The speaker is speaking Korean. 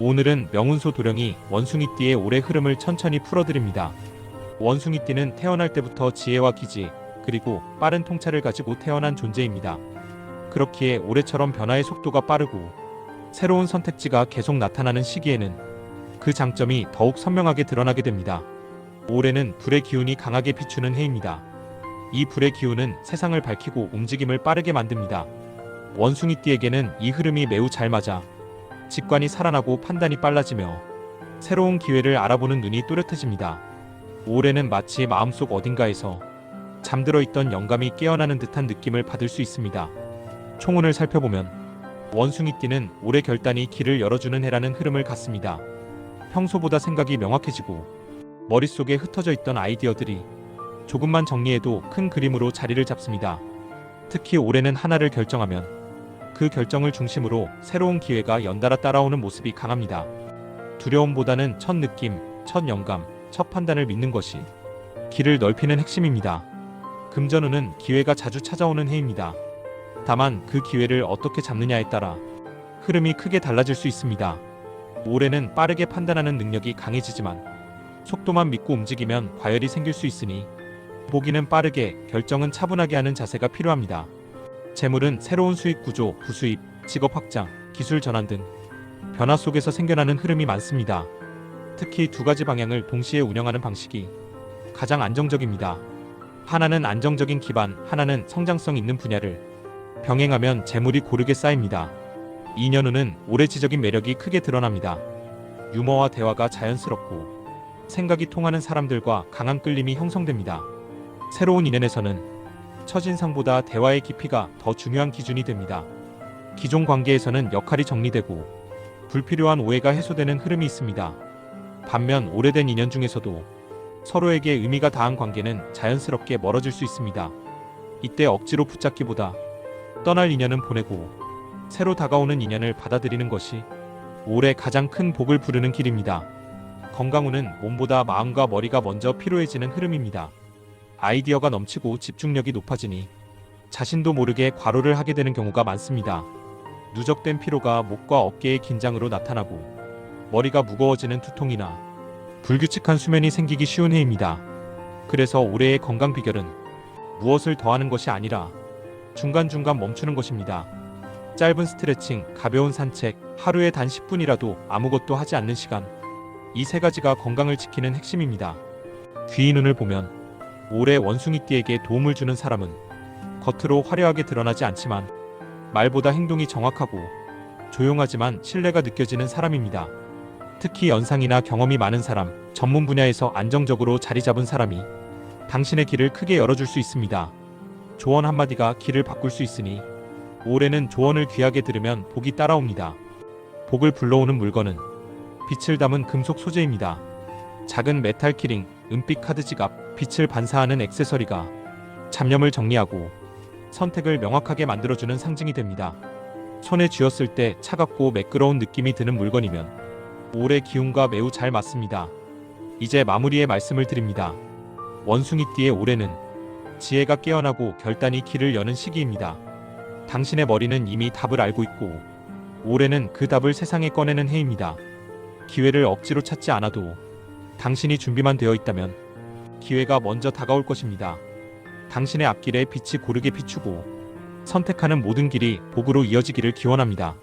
오늘은 명운소 도령이 원숭이띠의 올해 흐름을 천천히 풀어드립니다. 원숭이띠는 태어날 때부터 지혜와 기지, 그리고 빠른 통찰을 가지고 태어난 존재입니다. 그렇기에 올해처럼 변화의 속도가 빠르고 새로운 선택지가 계속 나타나는 시기에는 그 장점이 더욱 선명하게 드러나게 됩니다. 올해는 불의 기운이 강하게 비추는 해입니다. 이 불의 기운은 세상을 밝히고 움직임을 빠르게 만듭니다. 원숭이띠에게는 이 흐름이 매우 잘 맞아 직관이 살아나고 판단이 빨라지며 새로운 기회를 알아보는 눈이 또렷해집니다. 올해는 마치 마음속 어딘가에서 잠들어 있던 영감이 깨어나는 듯한 느낌을 받을 수 있습니다. 총운을 살펴보면 원숭이띠는 올해 결단이 길을 열어주는 해라는 흐름을 갖습니다. 평소보다 생각이 명확해지고 머릿속에 흩어져 있던 아이디어들이 조금만 정리해도 큰 그림으로 자리를 잡습니다. 특히 올해는 하나를 결정하면 그 결정을 중심으로 새로운 기회가 연달아 따라오는 모습이 강합니다. 두려움보다는 첫 느낌, 첫 영감, 첫 판단을 믿는 것이 길을 넓히는 핵심입니다. 금전운은 기회가 자주 찾아오는 해입니다. 다만 그 기회를 어떻게 잡느냐에 따라 흐름이 크게 달라질 수 있습니다. 올해는 빠르게 판단하는 능력이 강해지지만 속도만 믿고 움직이면 과열이 생길 수 있으니 보기는 빠르게 결정은 차분하게 하는 자세가 필요합니다. 재물은 새로운 수익 구조, 부수입, 직업 확장, 기술 전환 등 변화 속에서 생겨나는 흐름이 많습니다. 특히 두 가지 방향을 동시에 운영하는 방식이 가장 안정적입니다. 하나는 안정적인 기반, 하나는 성장성 있는 분야를 병행하면 재물이 고르게 쌓입니다. 2년 후는 오래지적인 매력이 크게 드러납니다. 유머와 대화가 자연스럽고 생각이 통하는 사람들과 강한 끌림이 형성됩니다. 새로운 인연에서는 첫인상보다 대화의 깊이가 더 중요한 기준이 됩니다. 기존 관계에서는 역할이 정리되고 불필요한 오해가 해소되는 흐름이 있습니다. 반면 오래된 인연 중에서도 서로에게 의미가 다한 관계는 자연스럽게 멀어질 수 있습니다. 이때 억지로 붙잡기보다 떠날 인연은 보내고 새로 다가오는 인연을 받아들이는 것이 올해 가장 큰 복을 부르는 길입니다. 건강운은 몸보다 마음과 머리가 먼저 피로해지는 흐름입니다. 아이디어가 넘치고 집중력이 높아지니 자신도 모르게 과로를 하게 되는 경우가 많습니다. 누적된 피로가 목과 어깨의 긴장으로 나타나고 머리가 무거워지는 두통이나 불규칙한 수면이 생기기 쉬운 해입니다. 그래서 올해의 건강 비결은 무엇을 더하는 것이 아니라 중간중간 멈추는 것입니다. 짧은 스트레칭, 가벼운 산책, 하루에 단 10분이라도 아무것도 하지 않는 시간. 이 세 가지가 건강을 지키는 핵심입니다. 귀의 눈을 보면 올해 원숭이띠에게 도움을 주는 사람은 겉으로 화려하게 드러나지 않지만 말보다 행동이 정확하고 조용하지만 신뢰가 느껴지는 사람입니다. 특히 연상이나 경험이 많은 사람, 전문 분야에서 안정적으로 자리 잡은 사람이 당신의 길을 크게 열어줄 수 있습니다. 조언 한마디가 길을 바꿀 수 있으니 올해는 조언을 귀하게 들으면 복이 따라옵니다. 복을 불러오는 물건은 빛을 담은 금속 소재입니다. 작은 메탈 키링, 은빛 카드 지갑, 빛을 반사하는 액세서리가 잡념을 정리하고 선택을 명확하게 만들어주는 상징이 됩니다. 손에 쥐었을 때 차갑고 매끄러운 느낌이 드는 물건이면 올해 기운과 매우 잘 맞습니다. 이제 마무리의 말씀을 드립니다. 원숭이띠의 올해는 지혜가 깨어나고 결단이 길을 여는 시기입니다. 당신의 머리는 이미 답을 알고 있고 올해는 그 답을 세상에 꺼내는 해입니다. 기회를 억지로 찾지 않아도 당신이 준비만 되어 있다면 기회가 먼저 다가올 것입니다. 당신의 앞길에 빛이 고르게 비추고 선택하는 모든 길이 복으로 이어지기를 기원합니다.